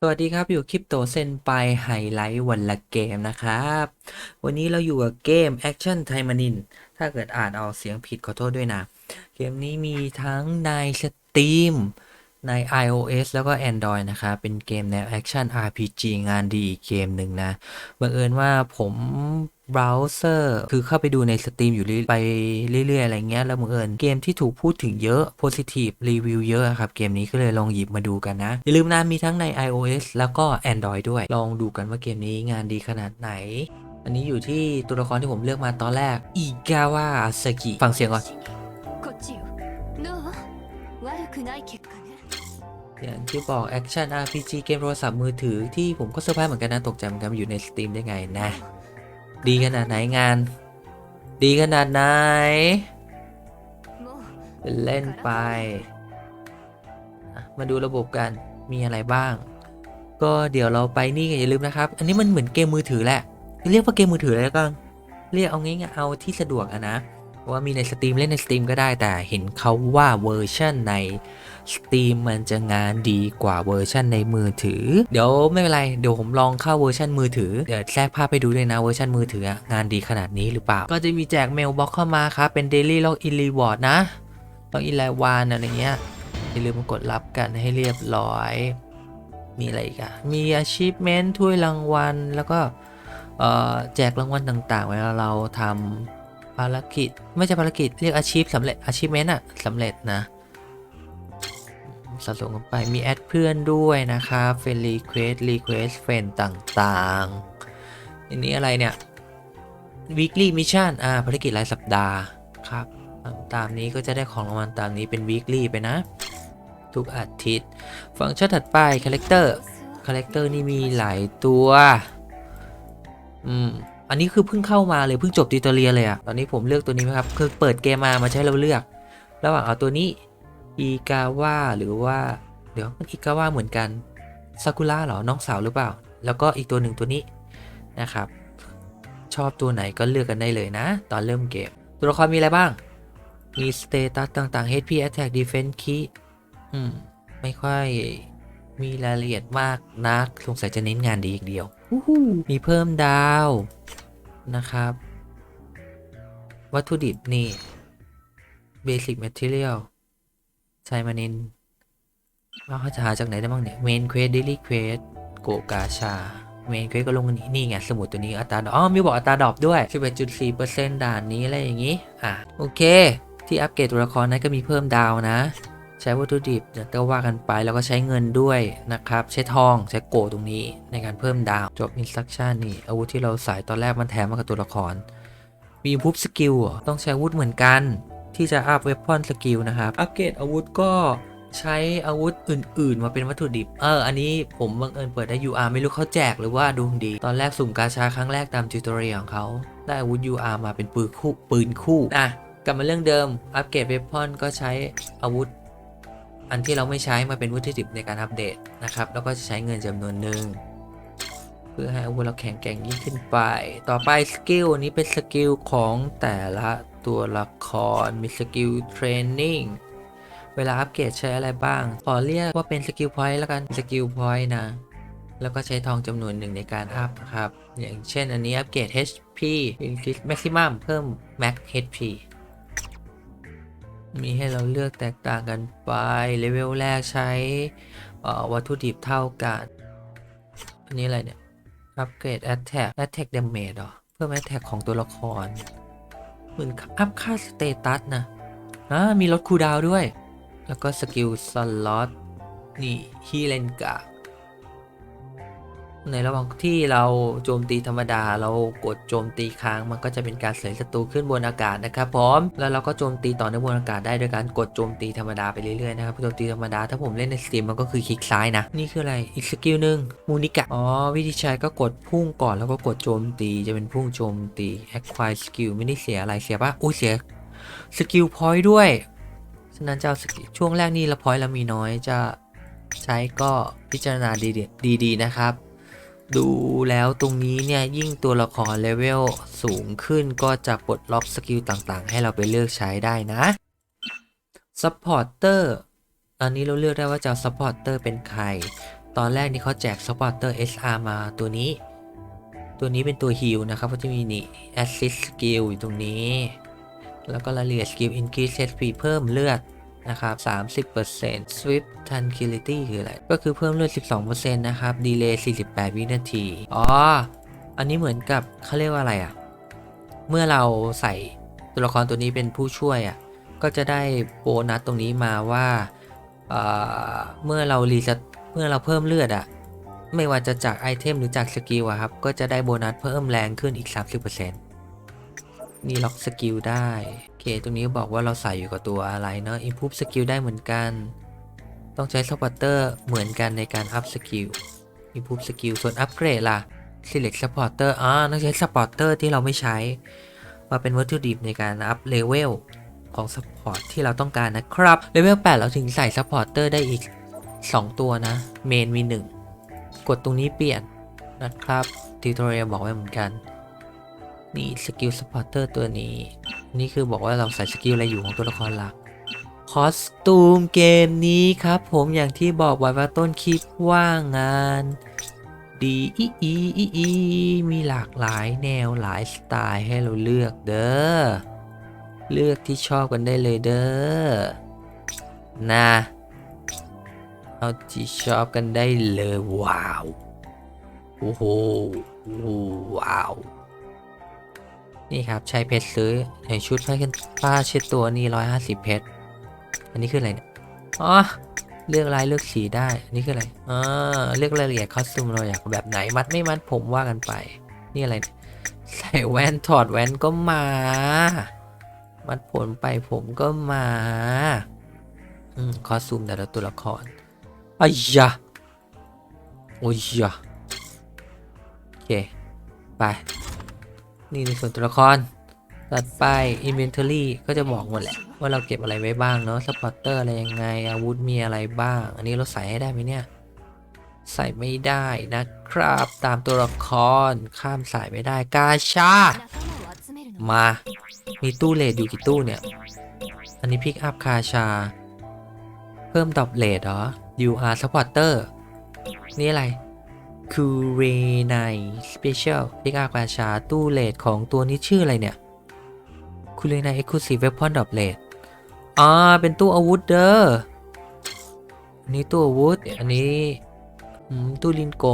สวัสดีครับอยู่คลิปโตเซนไปไฮไลท์วันละเกมนะครับ วันนี้เราอยู่กับเกม Action ไทมานิน ถ้าเกิดอ่านออกเสียงผิดขอโทษด้วยนะ เกมนี้มีทั้งในสตรีม ใน iOS แล้วก็ Android นะครับ เป็นเกมแนว Action RPG งานดีอีกเกมหนึ่งนะ บังเอิญว่าผมเบราว์เซอร์คือเข้าไปดูในสตรีมอยู่เรื่อยไปเรื่อยๆ อะไรเงี้ย แล้วบังเอิญเกมที่ถูกพูดถึงเยอะ Positive Review เยอะครับ เกมนี้ก็เลยลองหยิบมาดูกันนะ อย่าลืมนะ มีทั้งใน iOS แล้วก็ Android ด้วย ลองดูกันว่าเกมนี้งานดีขนาดไหน อันนี้อยู่ที่ตัวละครที่ผมเลือกมาตอนแรกอิกาวะสกิฟังเสียงก่อน อย่างที่บอก Action RPG เกมโทรศัพท์มือถือที่ผมก็เซอร์ไพรส์เหมือนกันนะ ตกใจเหมือนกันอยู่ในสตรีมได้ไงนะ ดีขนาดไหนงาน ดีขนาดไหน เล่นไป มาดูระบบกันมีอะไรบ้าง ก็เดี๋ยวเราไปนี่อย่าลืมนะครับ อันนี้มันเหมือนเกมมือถือแหละ เรียกว่าเกมมือถือแล้วกันเรียกเอาง่ายๆเอาที่สะดวกอะนะ ว่ามีในสตรีมเล่นในสตรีมก็ได้แต่เห็นเขาว่าเวอร์ชันในสตรีมมันจะงานดีกว่าเวอร์ชันในมือถือ เดี๋ยวไม่เป็นไร เดี๋ยวผมลองเข้าเวอร์ชันมือถือ เดี๋ยวแทรกภาพไปดูด้วยนะเวอร์ชันมือถืองานดีขนาดนี้หรือเปล่า ก็จะมีแจกเมลบ็อกเข้ามาครับ เป็น Daily Log In Reward นะต้องอินไลน์วานอะไรเงี้ยอย่าลืมกดรับกันให้เรียบร้อย มีอะไรอีกอะมี achievement ถ้วยรางวัล แล้วก็แจกรางวัลต่างๆ เวลาเราทำ ภารกิจ ไม่ใช่ภารกิจเรียกอาชีพสำเร็จ achievement อะสำเร็จนะสะสมกันไปมีแอดเพื่อนด้วยนะครับเฟนรีเควสรีเควสเฟนต่างๆอันนี้อะไรเนี่ย weekly mission อ่าภารกิจรายสัปดาห์ครับทำตามนี้ก็จะได้ของรางวัลตามนี้เป็น weekly ไปนะ ทุกอาทิตย์ ฟังก์ชันถัดไป character character นี่มีหลายตัว อืม อันนี้คือเพิ่งเข้ามาเลยเพิ่งจบติวตอเรียเลยอะตอนนี้ผมเลือกตัวนี้ไหมครับ คือเปิดเกมมามาใช้เราเลือก ระหว่างเอาตัวนี้อีกาวะหรือว่า เดี๋ยวมันอีกาวะเหมือนกันซากุระเหรอน้องสาวหรือเปล่า แล้วก็อีกตัวหนึ่งตัวนี้นะครับ ชอบตัวไหนก็เลือกกันได้เลยนะ ตอนเริ่มเกม ตัวละครมีอะไรบ้าง มีสเตตัสต่างๆ HP Attack Defense Key อืม ไม่ค่อยมีรายละเอียดมากนักสงสัยจะเน้นงานดีอย่างเดียวมีเพิ่มดาวนะครับ วัตถุดิบนี่ Basic Material ใช้มานินว่าเขาจะหาจากไหนได้บ้างเนี่ย Main Quest Daily Quest โกกาชา Main Quest ก็ลงกันนี่นี่ไง สมุดตัวนี้อัตราดอกอ๋อมีบอกอัตราดอปด้วย 11.4%ด่านนี้อะไรอย่างนี้ อะ โอเค ที่อัปเกรดตัวละครนั้นก็มีเพิ่มดาวนะ ใช้วัตถุดิบเนี่ยก็ว่ากันไปแล้วก็ใช้เงินด้วยนะครับ ใช้ทองใช้โกตรงนี้ในการเพิ่มดาวจบ instruction นี่อาวุธที่เราใส่ตอนแรกมันแถมมากับตัวละคร มี improve skill เหรอต้องใช้อาวุธเหมือนกัน ที่จะอัพเวพอนสกิลนะครับอัปเกรดอาวุธก็ใช้อาวุธอื่น ๆ มาเป็นวัตถุดิบ เออ อันนี้ผมบังเอิญเปิดได้ UR ไม่รู้เขาแจกหรือว่าดวงดี ตอนแรกสุ่มกาชาครั้งแรกตามจิวตเรียของเขา ได้อาวุธ UR มาเป็นปืนคู่ ปืนคู่ อะ กลับมาเรื่องเดิม อัปเกรดเวพอนก็ใช้อาวุธ อันที่เราไม่ใช้มาเป็นวัตถุดิบในการอัปเดตนะครับ แล้วก็จะใช้เงินจำนวนหนึ่งเพื่อให้อาวุธเราแข็งแกร่งยิ่งขึ้นไป ต่อไปสกิลนี้เป็นสกิลของแต่ละตัวละคร มีสกิลเทรนนิ่ง เวลาอัปเกรดใช้อะไรบ้าง ขอเรียกว่าเป็นสกิลพอยต์แล้วกัน สกิลพอยต์นะ แล้วก็ใช้ทองจำนวนหนึ่งในการอัพนะครับ อย่างเช่นอันนี้อัปเกรด HP increase maximum เพิ่ม max HP มีให้เราเลือกแตกต่างกันไป เลเวลแรกใช้วัตถุดิบเท่ากัน อันนี้อะไรเนี่ย อัปเกรด Attack Attack Damage เหรอ เพิ่ม Attack ของตัวละคร เหมือนอัพค่าสเตตัสนะอ่ามีลดคูดาวด้วย แล้วก็สกิลสล็อตนี่ฮีเลนกะ ในระหว่างที่เราโจมตีธรรมดา เรากดโจมตีค้างมันก็จะเป็นการเสยศัตรูขึ้นบนอากาศนะครับพร้อมแล้วเราก็โจมตีต่อในบนอากาศได้โดยการกดโจมตีธรรมดาไปเรื่อยๆนะครับโจมตีธรรมดาถ้าผมเล่นในสตรีมมันก็คือคลิกซ้ายนะนี่คืออะไรอีกสกิลหนึ่งมูนิกะอ๋อวิธีใช้ก็กดพุ่งก่อนแล้วก็กดโจมตีจะเป็นพุ่งโจมตี acquire skill ไม่ได้เสียอะไรเสียปะอุ้ยเสียสกิลพอยต์ด้วยฉะนั้นจะเอาสกิลช่วงแรกนี่ละพอยต์เรามีน้อยจะใช้ก็พิจารณาดีๆดีๆนะครับ ดูแล้วตรงนี้เนี่ยยิ่งตัวละครเลเวลสูงขึ้นก็จะปลดล็อกสกิลต่างๆ ให้เราไปเลือกใช้ได้นะซัพพอร์เตอร์อันนี้เราเลือกได้ว่าจะซัพพอร์เตอร์เป็นใคร ตอนแรกนี่เขาแจกสปอร์เตอร์ SR มาตัวนี้ ตัวนี้เป็นตัวฮิลนะครับก็จะมีนี่ assist skill อยู่ตรงนี้ แล้วก็รายละเอียด skill increase HP เพิ่มเลือด นะครับ 30% swift tranquility คืออะไร ก็คือเพิ่มเลือด 12%นะครับ delay 48 วินาที อ๋อ อันนี้เหมือนกับเขาเรียกว่าอะไรอะ่ะ เมื่อเราใส่ตัวละครตัวนี้เป็นผู้ช่วยอะ่ะ ก็จะได้โบนัสตรงนี้มาว่าเอ่อเมื่อเรารีสตเมื่อเราเพิ่มเลือดอะ่ะ ไม่ว่าจะจากไอเทมหรือจากสกิลอะครับ ก็จะได้โบนัสเพิ่มแรงขึ้นอีก 30%นี่ล็อกสกิลได้ เค ตรงนี้บอกว่าเราใส่อยู่กับตัวอะไรเนาะ improve สกิลได้เหมือนกัน ต้องใช้ supporter เหมือนกันในการ up สกิล improve สกิลส่วน upgrade ล่ะ select supporter อ่าต้องใช้ supporter ที่เราไม่ใช้ มาเป็นวัตถุดิบในการ up level ของ support ที่เราต้องการนะครับ level 8 เราถึงใส่ supporter ได้อีก 2 ตัวนะ main มี 1 กดตรงนี้เปลี่ยนนะครับทิวทอเรียลบอกไว้เหมือนกัน นี่สกิลสปอร์เตอร์ตัวนี้ นี่คือบอกว่าเราใส่สกิลอะไรอยู่ของตัวละครหลัก คอสตูมเกมนี้ครับ ผมอย่างที่บอกไว้ว่าต้นคลิปว่างาน ดีอีอีอีอีมีหลากหลายแนวหลายสไตล์ให้เราเลือกเด้อ เลือกที่ชอบกันได้เลยเด้อ นะเอาที่ชอบกันได้เลยว้าว โอ้โหโอ้โหว้าว นี่ครับใช้เพชรซื้อในชุดผ้ากันผ้าเช็ดตัวนี่ร้อยห้าสิบเพชรอันนี้คืออะไรเนี่ยอ๋อเลือกลายเลือกสีได้ อันนี้คืออะไรอ่าเลือกรายละเอียดคอสตูมเราอยากแบบไหนมัดไม่มัดผมว่ากันไป นี่อะไรเนี่ยใส่แว่นถอดแว่นก็มา มัดผมไปผมก็มาอืมคอสตูมแต่ละตัวละครอ้ยะโอ้ยยะโอเค ไป นี่ในส่วนตัวละครตัดไป Inventory ก็จะบอกหมดแหละ ว่าเราเก็บอะไรไว้บ้างเนาะสปอตเตอร์อะไรยังไง อาวุธมีอะไรบ้าง อันนี้เราใส่ให้ได้ไหมเนี่ย ใส่ไม่ได้นะครับ ตามตัวละครข้ามสายไม่ได้กาชา มา มีตู้เลดอยู่กี่ตู้เนี่ย อันนี้พิกอัพคาชา เพิ่มดอบเลดเหรอ UR Supporter นี่อะไร คูเรไนสเปเชียลพิกอัพคาชาตู้เลดของตัวนี้ชื่ออะไรเนี่ยคูเรไนเอ็กซ์คลูซีฟเวพอนดอปเลดอ่า เป็นตู้อาวุธเด้ออันนี้ตู้อาวุธ อันนี้อืมตู้ลินโก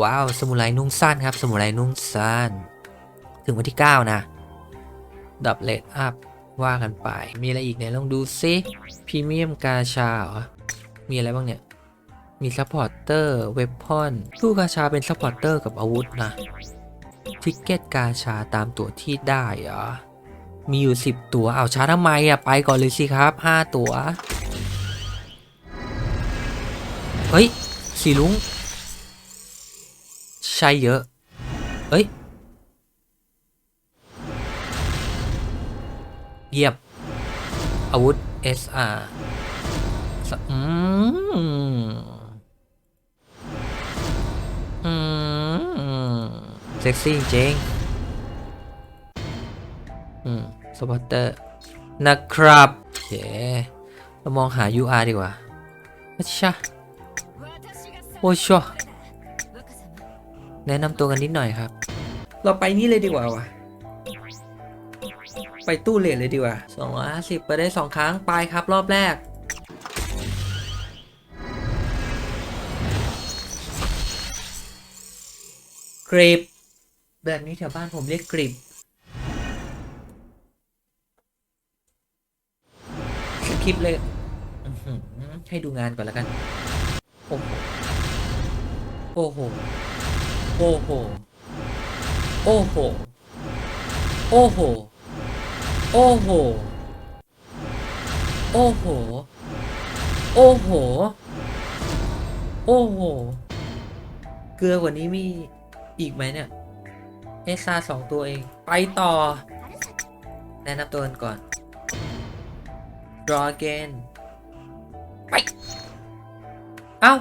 ว้าว สมุไรนุ่งสั้นครับ สมุไรนุ่งสั้น ถึงวันที่ 9 นะดับเลดอัพว่ากันไป มีอะไรอีกเนี่ยลองดูซิพรีเมียมกาชาเหรอ มีอะไรบ้างเนี่ย มีซัพพอร์เตอร์เวพอนตู้กาชาเป็นซัพพอร์เตอร์กับอาวุธนะทิกเก็ตกาชาตามตัวที่ได้เหรอมีอยู่ 10 ตัวเอาช้าทำไมอะ ไปก่อนเลยสิครับ 5 ตัว เฮ้ย สีลุง ใช่เยอะ เฮ้ย เยี่ยม อาวุธ SR อืม เซ็กซี่จริง อืม สปอตเตอร์ นะครับโอเคเรามองหา UR ดีกว่าอัชชาโอ้ชัว若様แนะนำตัวกันนิดหน่อยครับ เราไปนี่เลยดีกว่าวะไปตู้เหรียญเลยดีกว่า250ไปได้ 2 ครั้ง ไปครับรอบแรกกริบ แบบนี้แถวบ้านผมเรียกกริบคริปเลยให้ดูงานก่อนแล้วกัน โอ้โห โอ้โห โอ้โห โอ้โห โอ้โห โอ้โห โอ้โห โอ้โห โอ้โห เกลือกว่านี้มีอีกไหมเนี่ย อซาสองตัวเอง ไปต่อ แนะนำตัวกันก่อน draw again ไป เอา้า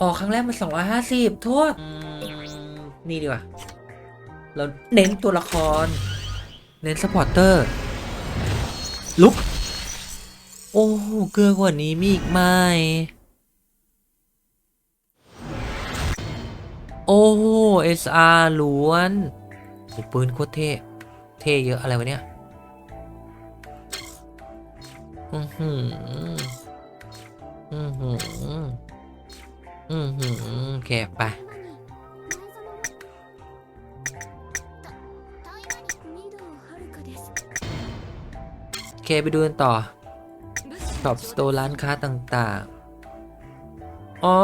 ออกครั้งแรกมันสองร้อยห้าสิบโทษ นี่ดีกว่า เราเน้นตัวละคร เน้นสปอร์เตอร์ ลุก โอ้โห เกือกว่านี้มีอีกไหม โอ้โ SR ล้วนโอ้ปืนโคตรเท่ เท่เยอะอะไรวะเนี่ย อือหือ อือหือ อือหือโอเคไปโอเคไปดูกันต่อช็อปสโตร้านค้าต่างๆ อ๋อ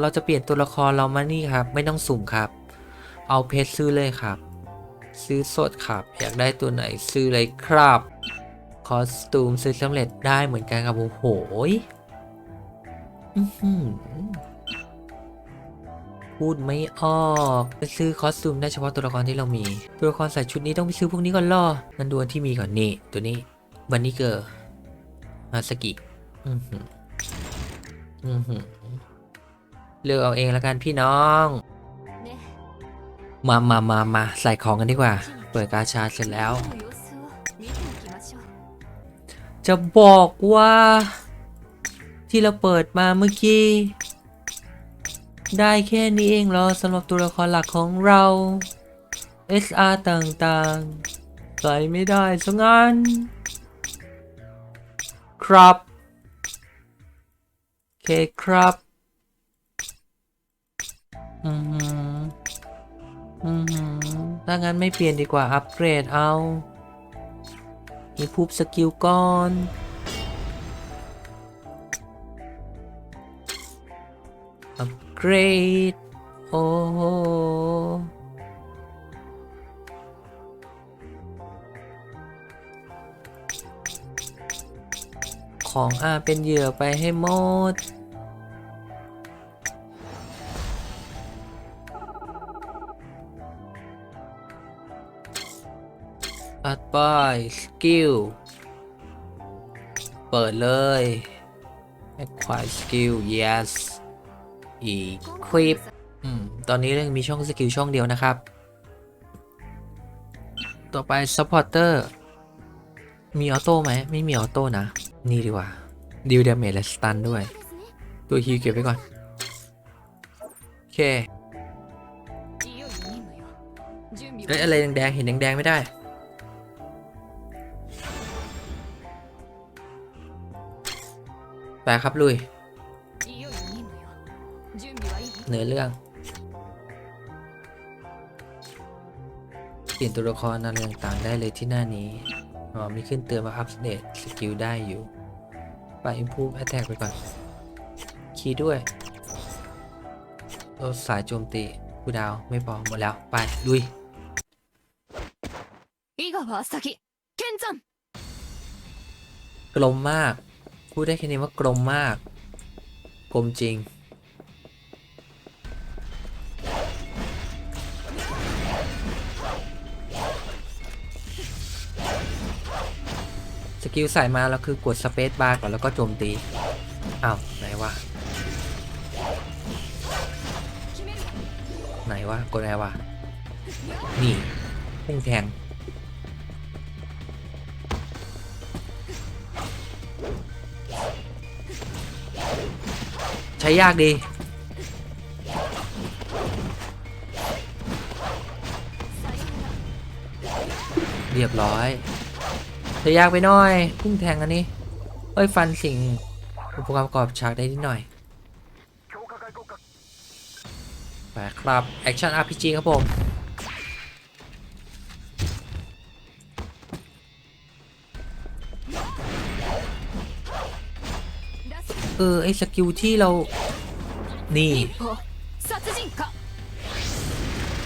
เราจะเปลี่ยนตัวละครเรามานี่ครับ ไม่ต้องสุ่มครับ เอาเพชรซื้อเลยครับ ซื้อสดครับ อยากได้ตัวไหนซื้อเลยครับ คอสตูมซื้อสำเร็จได้เหมือนกันครับโอ้โหอื้อหือพูดไม่ออกไปซื้อคอสตูมได้เฉพาะตัวละครที่เรามี ตัวละครใส่ชุดนี้ต้องไปซื้อพวกนี้ก่อนล่องั้นดูอันที่มีก่อนนี่ ตัวนี้บันนี่เกอร์มาสกิ อือหืออือหือ เลือกเอาเองแล้วกันพี่น้อง มามามามาใส่ของกันดีกว่า เปิดกาชาเสร็จแล้ว จะบอกว่า ที่เราเปิดมาเมื่อกี้ ได้แค่นี้เองเหรอสำหรับตัวละครหลักของเรา SR ต่างๆ ใส่ไม่ได้ซะงั้น ครับ โอเคครับ อือหืออือหือถ้างั้นไม่เปลี่ยนดีกว่า อัปเกรดเอา มีพูบสกิลก่อนอัปเกรด โอ้โหของอาเป็นเหยื่อไปให้หมด ตัดไปสกิล เปิดเลย acquire skill yes equip อืม ตอนนี้เรื่องมีช่องสกิลช่องเดียวนะครับ ต่อไป supporter มีออโต้ไหม ไม่มีออโต้นะ นี่ดีกว่าดิวเดเมจและสตันด้วย ตัวฮีเก็บไว้ก่อน โอเคเอ้ยอะไรแดงๆ เห็นแดงๆ ไม่ได้ ไปครับลุยเนื้อเรื่องเปลี่ยนตัวละครอะไรต่างได้เลยที่หน้านี้อ๋อมีขึ้นเตือนว่าอัพเดตสกิลได้อยู่ ไป improve ตร็กไปก่อน คีย์ด้วยลดสายโจมตีกูดาวไม่พอหมดแล้ว ไป ลุยกลมมาก พูดได้แค่นี้ว่ากลมมาก กลมจริง สกิลใส่มาแล้วคือกดสเปซบาร์ก่อนแล้วก็โจมตี อ้าว ไหนวะ ไหนวะ กดอะไรวะ นี่พุ่งแทง ช้ยากดี เรียบร้อยใช้ยากไปหน่อย พุ่งแทงอันนี้ เอ้ย ฟันสิ่งอุปกรณ์ประกอบฉากได้นิดหน่อย ไปครับ แอคชั่น RPG ครับผม เออ ไอสกิลที่เรา นี่ 一歩殺人か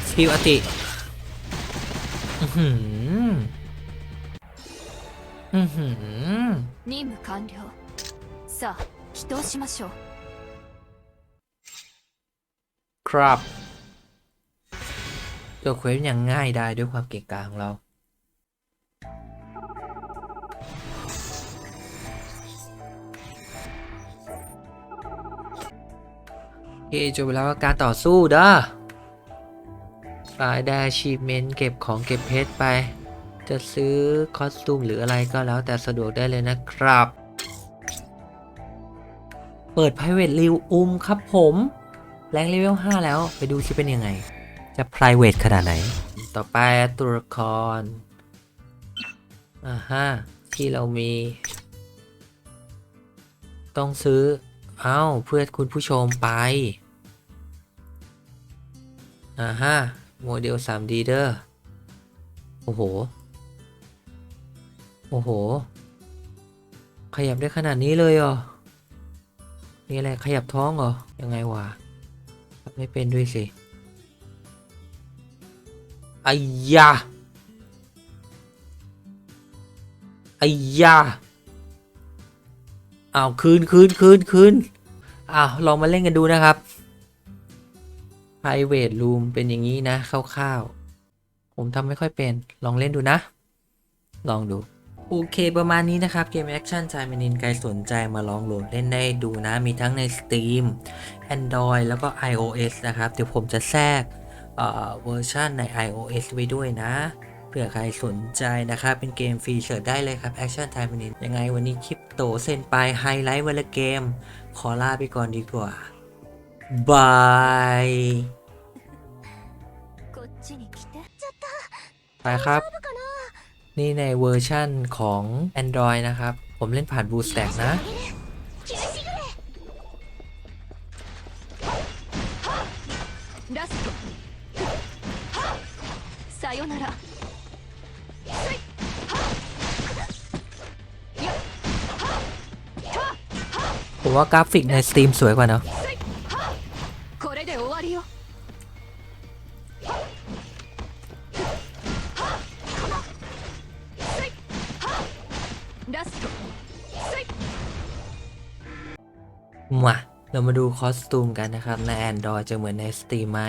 สกิลอติ อือหือ อือหือ 任務完了さあ祈祷しましょう ครับตัวเควสอย่างง่ายได้ด้วยความเก่งกาจของเรา เคจบแล้วการต่อสู้เด้อไปได้ achievement เก็บของเก็บเพชรไป จะซื้อคอสตูมหรืออะไรก็แล้วแต่สะดวกได้เลยนะครับ เปิด private ริวอุมครับผม แรงเลเวล 5 แล้วไปดูสิเป็นยังไง จะ private ขนาดไหน ต่อไปตัวละครอ่าฮะที่เรามี ต้องซื้อ เอ้าเพื่อคุณผู้ชมไป อ่าฮะโมเดล 3D เด้อโอ้โห โอ้โห ขยับได้ขนาดนี้เลยเหรอ นี่อะไรขยับท้องเหรอ ยังไงวะไม่เป็นด้วยสิไอ้ยาไอ้ยา อ้าวคืนคืนคืนคืนอ้าวลองมาเล่นกันดูนะครับ private room เป็นอย่างนี้นะคร่าวๆ ผมทำไม่ค่อยเป็น ลองเล่นดูนะ ลองดู โอเคประมาณนี้นะครับ เกมแอคชั่นชายเมนินใครสนใจมาลองโหลดเล่นได้ดูนะ มีทั้งใน Steam Android แล้วก็ iOS นะครับ เดี๋ยวผมจะแทรกเอ่อเวอร์ชันใน iOS ไว้ด้วยนะ เผื่อใครสนใจนะครับ เป็นเกมฟรีเสิร์ชได้เลยครับ Action Time วันนี้ยังไงวันนี้คลิปโตเส้นไปไฮไลท์วันละเกม ขอลาไปก่อนดีกว่า บายไปครับ นี่ในเวอร์ชั่นของ Android นะครับ ผมเล่นผ่าน BlueStack นะ ว่ากราฟิกในสตีมสวยกว่าเนาะมาเรามาดูคอสตูมกันนะครับ ในแอนดรอยจะเหมือนในสตรีมไหม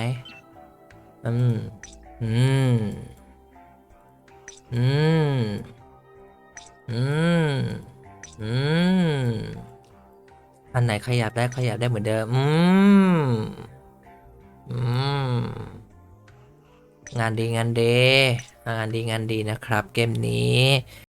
อืม อืม อืม อืม อืม อันไหนขยับได้ขยับได้เหมือนเดิม อืม อืม งานดีงานดี งานดีงานดีนะครับ เกมนี้